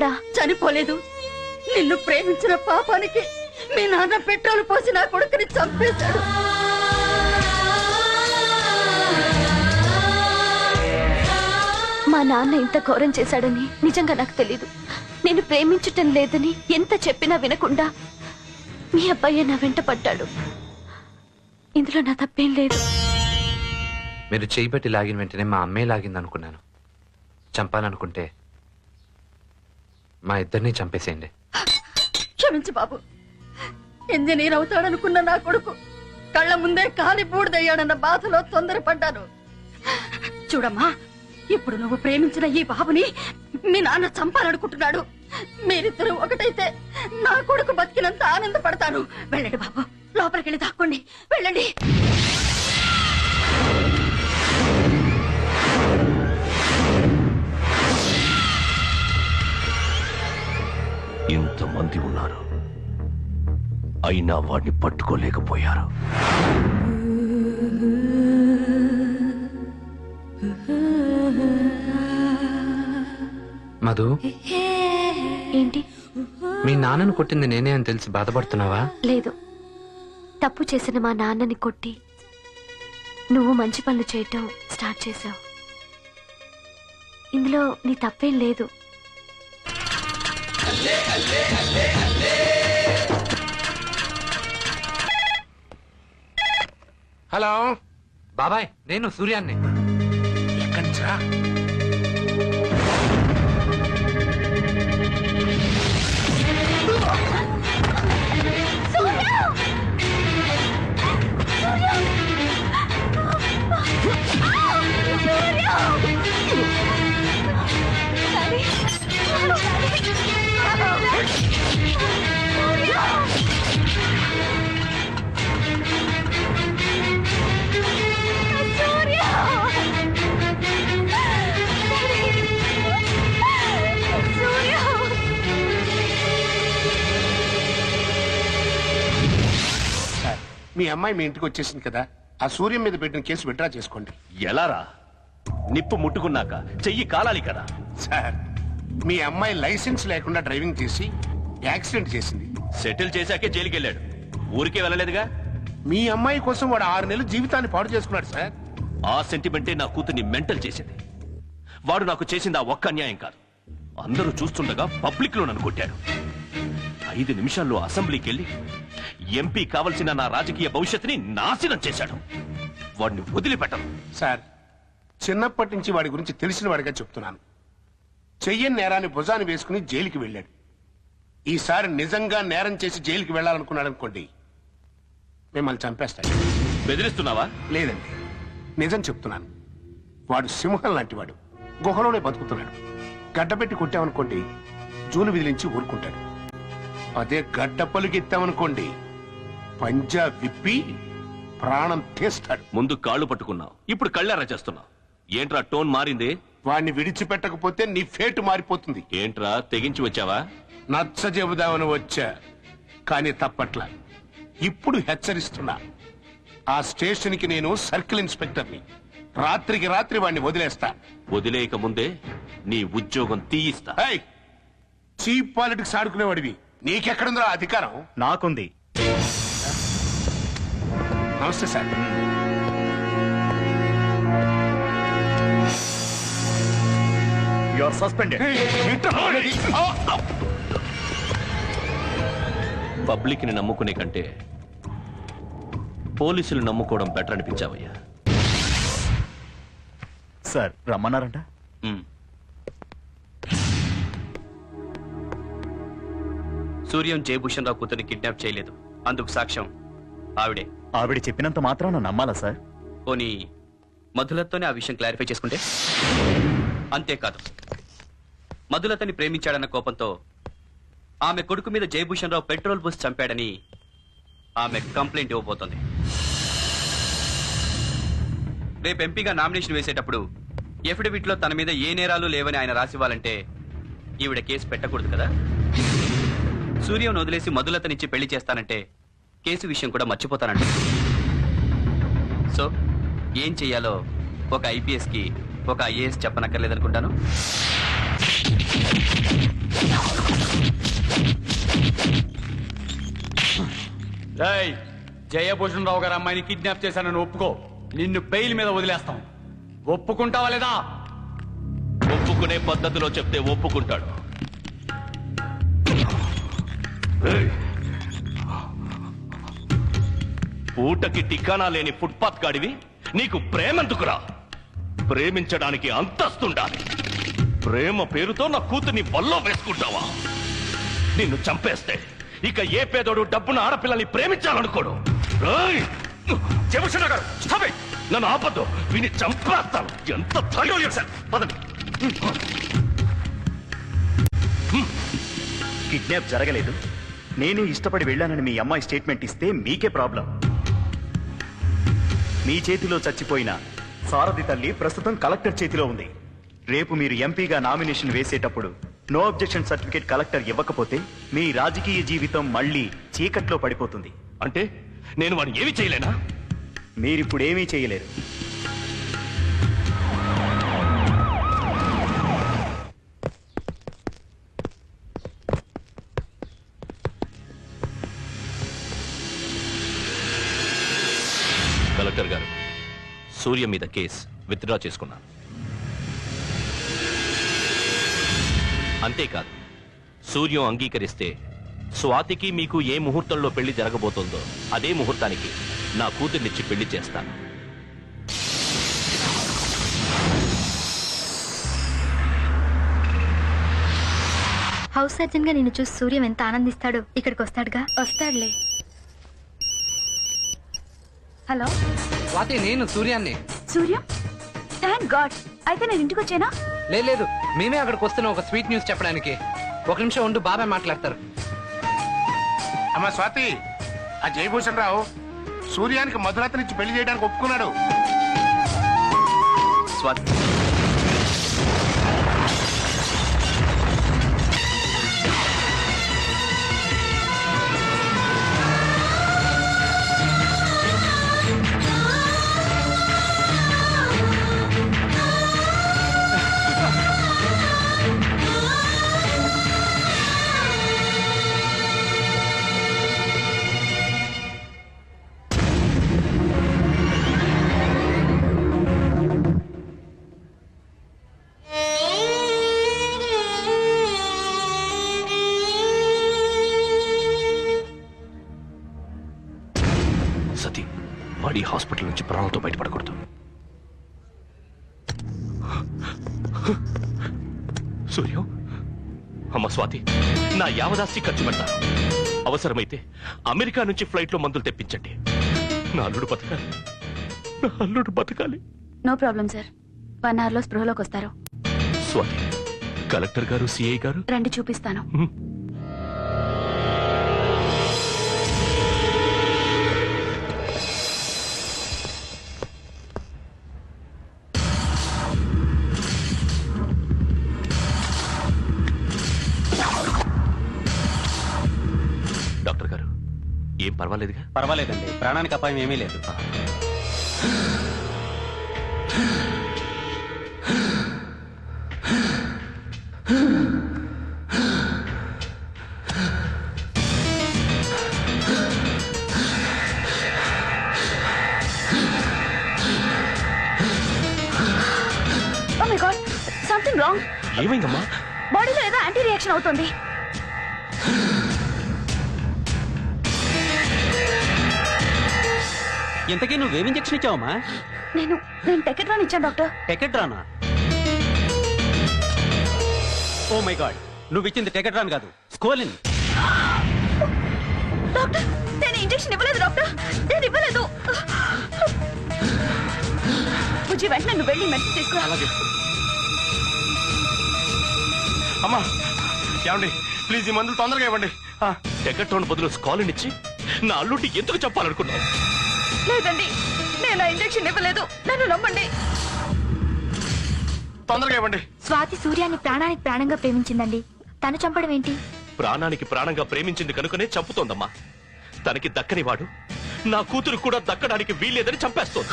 చనిపోయాడా? చనిపోలేదు. నిన్ను ప్రేమించిన పాపానికి మీ నాన్న పెట్రోల్ పోసి నా కొడుకుని చంపేశాడు. మా నాన్న ఇంత ఘోరం చేశాడని నిజంగా నాకు తెలీదు. నేను ప్రేమించటం లేదని ఎంత చెప్పినా వినకుండా మీ అబ్బాయి నా వెంట పడ్డాడు. ఇందులో నా తప్పేం లేదు. మీరు చేయబట్టి లాగిన వెంటనే మా అమ్మే లాగింది అనుకున్నాను చంపాలనుకుంటే మా ఇద్దరిని చంపేసేయండి. క్షమించు బాబు. ఇంజనీర్ అవుతాడనుకున్న నా కొడుకు కళ్ళ ముందే కాలి బూడిదయ్యాడన్న బాధలో తొందరపడ్డాను. చూడమ్మా ఇప్పుడు నువ్వు ప్రేమించిన ఈ బాబుని మీ నాన్న చంపాలనుకుంటున్నాడు. మీరిద్దరూ ఒకటైతే నా కొడుకు బతికినంత ఆనందపడతాను. వెళ్ళండి బాబు లోపలికెళ్ళి దాక్కోండి. వెళ్ళండి. ఇంతమంది ఉన్నారు. అయినా వాడిని పట్టుకోలేకపోయారు. మధు ఏంటి? మీ నాన్నను కొట్టింది నేనే అని తెలిసి బాధపడుతున్నావా? లేదు. తప్పు చేసిన మా నాన్నని కొట్టి నువ్వు మంచి పనులు చేయటం స్టార్ట్ చేశావు. ఇందులో నీ తప్పేం లేదు. హలో బాబాయ్ నేను సూర్యాన్ని ఎక్కడి నుంచిరా? మీ అమ్మాయి మీ ఇంటికి వచ్చేసింది కదా ఆ సూర్యం మీద పెట్టిన కేసు విడ్రా చేసుకోండి. ఎలారా? నిప్పు ముట్టుకున్నాక చెయ్యి కాలాలి కదా. సార్ మీ అమ్మాయి లైసెన్స్ లేకుండా డ్రైవింగ్ చేసి యాక్సిడెంట్ చేసింది. సెటిల్ చేశాకే జైలుకి వెళ్ళాడు ఊరికే వెళ్ళలేదుగా? మీ అమ్మాయి కోసం వాడు ఆరు నెలలు జీవితాన్ని పాడు చేసుకున్నాడు సార్. ఆ సెంటిమెంటే నా కూతుర్ని మెంటల్ చేసింది. వాడు నాకు చేసింది ఆ ఒక్క అన్యాయం కాదు. అందరూ చూస్తుండగా పబ్లిక్లో నన్ను కొట్టాడు ఐదు నిమిషాల్లో అసెంబ్లీకి వెళ్ళి ఎంపీ కావలసిన నా రాజకీయ భవిష్యత్తుని నాశనం చేశాడు. వాడిని వదిలిపెట్టను. సార్ చిన్నప్పటి నుంచి వాడి గురించి తెలిసిన వాడిగా చెప్తున్నాను. చెయ్యని నేరాన్ని భుజాన్ని వేసుకుని జైలుకి వెళ్ళాడు. ఈసారి నిజంగా నేరం చేసి జైలుకి వెళ్ళాలనుకున్నాడు అనుకోండి మిమ్మల్ని చంపేస్తాడు. బెదిరిస్తున్నావా? లేదండి. నిజం చెప్తున్నాను. వాడు సింహం లాంటి వాడు. గుహలోనే బతుకుతున్నాడు. గడ్డపెట్టి కొట్టామనుకోండి జూలు విదిలించి ఊరుకుంటాడు. అదే గడ్డ పలుకెత్తామనుకోండి పంజా విప్పి ప్రాణం తీస్తాడు. ముందు కాళ్ళు పట్టుకున్నావు. ఇప్పుడు కళ్ళారా చేస్తున్నావు. ఏంట్రా టోన్ మారింది? వాణ్ణి విడిచిపెట్టకపోతే నీ ఫేటు మారిపోతుంది. ఏంట్రా తెగించి వచ్చావా? నచ్చ చెబుదామని వచ్చా కానీ తప్పట్ల. ఇప్పుడు హెచ్చరిస్తున్నా. ఆ స్టేషన్కి నేను సర్కిల్ ఇన్స్పెక్టర్ని. రాత్రికి రాత్రి వాణ్ణి వదిలేస్తా. వదిలేయక ముందే నీ ఉద్యోగం తీయిస్తా. ఏయ్! చీప్ పాలిటిక్స్ ఆడుకునేవాడివి నీకెక్కడుందో ఆ అధికారం? నాకుంది. నమస్తే సార్ యు ఆర్ సస్పెండెడ్ ఏయ్, ఏంట్రా పోనేది? ఆ! పబ్లిక్ని నమ్ముకునే కంటే పోలీసులు నమ్ముకోవడం బెటర్ అనిపించావయ్యా సార్ రమ్మన్నారంట. సూర్యం జయభూషణ్ రావు కూతురిని కిడ్నాప్ చేయలేదు అందుకు సాక్ష్యం ఆవిడే. ఆవిడ చెప్పినంత మాత్రాన నమ్మాలా సార్? పోనీ మధులతోనే ఆ విషయం క్లారిఫై చేసుకుంటే? అంతేకాదు. మధులతని ప్రేమించాడన్న కోపంతో ఆమె కొడుకు మీద జయభూషణ్ రావు పెట్రోల్ పోసి చంపాడని ఆమె కంప్లైంట్ ఇవ్వబోతోంది. రేపు ఎంపీగా నామినేషన్ వేసేటప్పుడు ఎఫిడవిట్లో తన మీద ఏ నేరాలు లేవని ఆయన రాసివ్వాలంటే ఈవిడ కేసు పెట్టకూడదు కదా? సూర్యం వదిలేసి మధులతనిచ్చి పెళ్ళి చేస్తానంటే కేసు విషయం కూడా మర్చిపోతానంట సో ఏం చెయ్యాలో ఒక ఐపీఎస్కి ఒక ఐఏఎస్ చెప్పనక్కర్లేదనుకుంటాను. రేయ్ జయభూషణ్ రావు గారు అమ్మాయిని కిడ్నాప్ చేశానని ఒప్పుకో. నిన్ను బెయిల్ మీద వదిలేస్తాం. ఒప్పుకుంటావా లేదా? ఒప్పుకునే పద్ధతిలో చెప్తే ఒప్పుకుంటాడు. పూటకి టికానా లేని ఫుట్పాత్ గాడివి నీకు ప్రేమెందుకురా? ప్రేమించడానికి అంతస్తుండాలి. ప్రేమ పేరుతో నా కూతుర్ని వల్లో వేసుకుంటావా? నిన్ను చంపేస్తే ఇక ఏ పేదోడు డబ్బున ఆడపిల్లల్ని ప్రేమించాలనుకోడు. ఏయ్! గారు నన్ను ఆపద్దు విని చంపేస్తాను. ఎంత ధైర్యం సార్? పదండి. కిడ్నాప్ జరగలేదు. నేనే ఇష్టపడి వెళ్ళానని మీ అమ్మాయి స్టేట్మెంట్ ఇస్తే మీకే ప్రాబ్లం. మీ చేతిలో చచ్చిపోయిన సారథి తల్లి ప్రస్తుతం కలెక్టర్ చేతిలో ఉంది. రేపు మీరు ఎంపీగా నామినేషన్ వేసేటప్పుడు నో అబ్జెక్షన్ సర్టిఫికేట్ కలెక్టర్ ఇవ్వకపోతే మీ రాజకీయ జీవితం మళ్ళీ చీకట్లో పడిపోతుంది. అంటే నేను వాడిని ఏమి చేయలేనా? మీరిప్పుడు ఏమీ చేయలేరు. సూర్య మీద కేసు విత్డ్రా చేసుకున్నాను అంతేకాదు సూర్యం అంగీకరిస్తే స్వాతికి మీకు ఏ ముహూర్తంలో పెళ్ళి జరగబోతోందో అదే ముహూర్తానికి నా కూతుర్నిచ్చి పెళ్ళి చేస్తాను. హౌస్ సర్జన్గా నిన్ను చూసి సూర్యం ఎంత ఆనందిస్తాడో ఇక్కడికి వస్తాడుగా? వస్తాడులే. హలో. స్వాతి నేను సూర్యాన్ని. సూర్యం? Thank God. అయితే నేను ఇంటికి వచ్చానా? లేదు లేదు. మేమే అక్కడికి వస్తున్న ఒక స్వీట్ న్యూస్ చెప్పడానికి. ఒక నిమిషం ఉండు బాబాయ్ మాట్లాడతారు. అమ్మా స్వాతి ఆ జయభూషణ్ రావు సూర్యానికి మధురతనిచ్చి పెళ్ళి చేయడానికి ఒప్పుకున్నాడు. స్వాతి వాడి హాస్పిటల్ నుంచి ప్రాణాలతో బయటపడకూడదు. సూర్యం అమ్మ స్వాతి నా యావదాస్తి ఖర్చు పెడతాను అవసరమైతే అమెరికా నుంచి ఫ్లైట్లో మందులు తెప్పించండి. నా అల్లుడు బతకాలి. నా అల్లుడు బతకాలి. No problem sir. వన్ అవర్లో స్పృహలోకి వస్తారు. స్వాతి కలెక్టర్ గారు సిఐ గారు? రండి చూపిస్తాను. ఏం పర్వాలేదుగా? పర్వాలేదండి. ప్రాణానికి అపాయం ఏమీ లేదు. Oh my God something wrong ఏమైందమ్మా? బాడీలో ఏదో యాంటీ రియాక్షన్ అవుతుంది. ఇంతకీ నువ్వేం ఇంజెక్షన్ ఇచ్చావమ్మా? నేను నేను టెకెట్ రాని ఇచ్చాను డాక్టర్ టెకెట్ రానా? ఓ మై గాడ్ నువ్వు ఇచ్చింది టెకెట్ రాన్ కాదు. స్కోలిన్ డాక్టర్ నేను ఇంజెక్షన్ ఇవ్వలేదు డాక్టర్ నేను ఇవ్వలేదు. బుజ్జి వెంటనే నువ్వు వెళ్ళి మెడిసిన్ తీసుకురా. అమ్మా ఏమండి? ప్లీజ్ ఈ మందులు తొందరగా ఇవ్వండి. టెకట్రోన్ బదులు స్కాలిన్ ఇచ్చి నా అల్లుడిని ఎందుకు చెప్పాలనుకున్నావు? లేదండి నేను ఇంజెక్షన్ ఇవ్వలేదు. నన్ను నమ్మండి. తొందరగా ఇవ్వండి. స్వాతి సూర్యాన్ని ప్రాణానికి ప్రాణంగా ప్రేమించిందండి. తను చంపడం ఏంటి? ప్రాణానికి ప్రాణంగా ప్రేమించింది కనుకనే చంపుతోందమ్మా. తనకి దక్కని వాడు. నా కూతురు కూడా దక్కడానికి వీల్లేదని చంపేస్తోంది.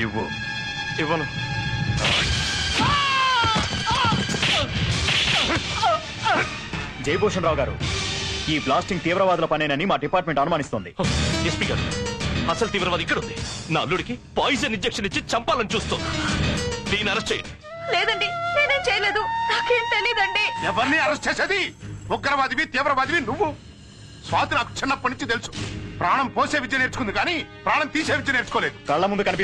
ఇవ్వు. ఇవ్వను. జయభూషణ్ రావు గారు ఈ బ్లాస్టింగ్ తీవ్రవాదుల పనేనని మా డిపార్ట్మెంట్ అనుమానిస్తోంది. ఎస్పీ గారు అసలు తీవ్రవాది ఇక్కడ ఉంది నా అల్లుడికి పాయిజన్ ఇంజెక్షన్ ఇచ్చి చంపాలని చూస్తుంది. దీన్ని అరెస్ట్ చేయండి. లేదండి నేనేం చేయలేదు. నాకేం తెలీదండి. ఎవరిని అరెస్ట్ చేసేది? ఉగ్రవాదివి తీవ్రవాదివి నువ్వు. స్వాతి నాకు చిన్నప్పటి నుంచి తెలుసు. ప్రాణం పోసే విద్య నేర్చుకుంది కానీ ప్రాణం తీసే విద్య నేర్చుకోలేదు. కళ్ళ ముందు కనిపి